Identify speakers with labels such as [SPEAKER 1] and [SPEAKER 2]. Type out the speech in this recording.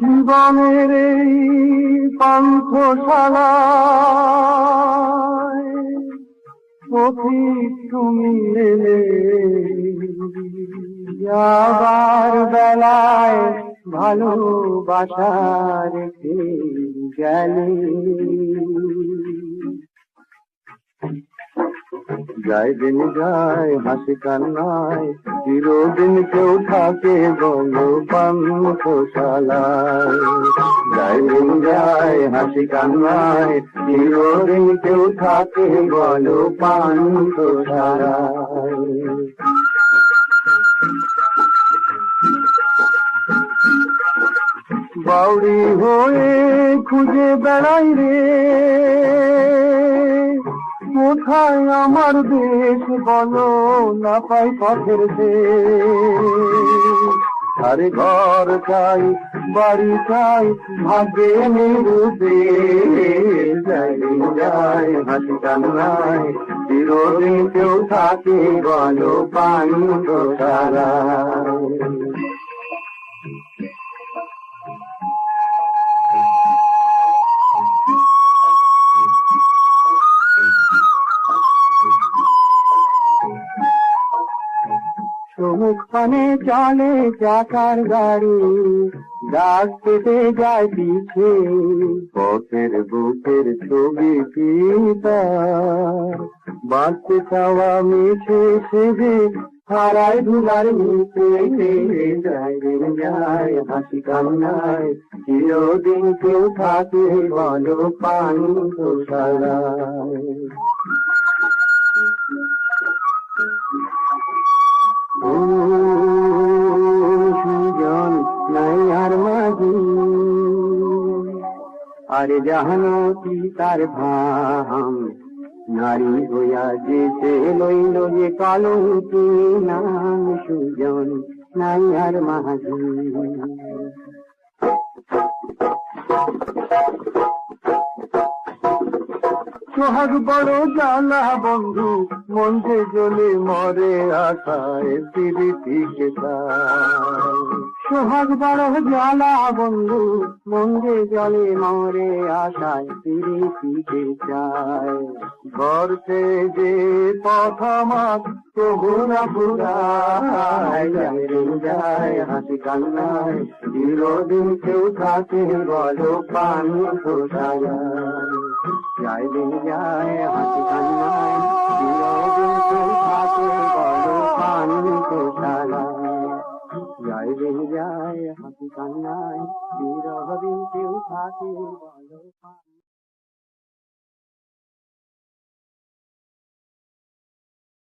[SPEAKER 1] জীবনের এই পান্থশালায় পথিক তুমি এলে বেলায় ভালোবাসা রেখে গেলে। যায় দিন যায়, হাসি কান্নায়, চিরদিন কেউ থাকে বল পান্থশালায় যায় হাসি কান্নায়, চিরদিন কেউ থাকে বল পান্থশালায় বাউরি হয়ে খুঁজে বেড়াই রে। কোথায় আমার দেশ বলো না পাই পথের দেশ। আরে ঘর চাই, বাড়ি চাই, ভাগ্যে নিরুদে যাই চিরদিন কেউ থাকে, বলো পান্ড সারা সমুখ পানে চলে চাকার গাড়ি ডাক পেতে যায় পিছে পথের বুকের ছবি পিতা বাঁচতে চাওয়া মিছে সেবে হারায় ধুলার যায় হাসি কান্নায়। চিরদিন কেউ থাকে বলো পান সারায় আরে জাহানো তার ভাম নারী হইয়া যেতে লইল যে কালো কি নাম সুজন, নাই আর মাঝি সোহাগ বড় জ্বালা বন্ধু, মন যে জ্বলে মরে আশায় প্রীতিকে চায়। সোহাগ বড় জ্বালা বন্ধু, মন যে জলে মরে আশায় প্রীতিকে চায়। ঘরতে যে পথ আমার, তবু না ফুরায় যায় হাসি কান্নায়, চিরদিন কেউ থাকে বলো পান কোথায় যায় দিন যায় হাসি কান্নায় চিরদিন থাকে বলো পান কোথায় যায় দিন যায় হাসি কান্নায় চিরদিন কেউ থাকে বলো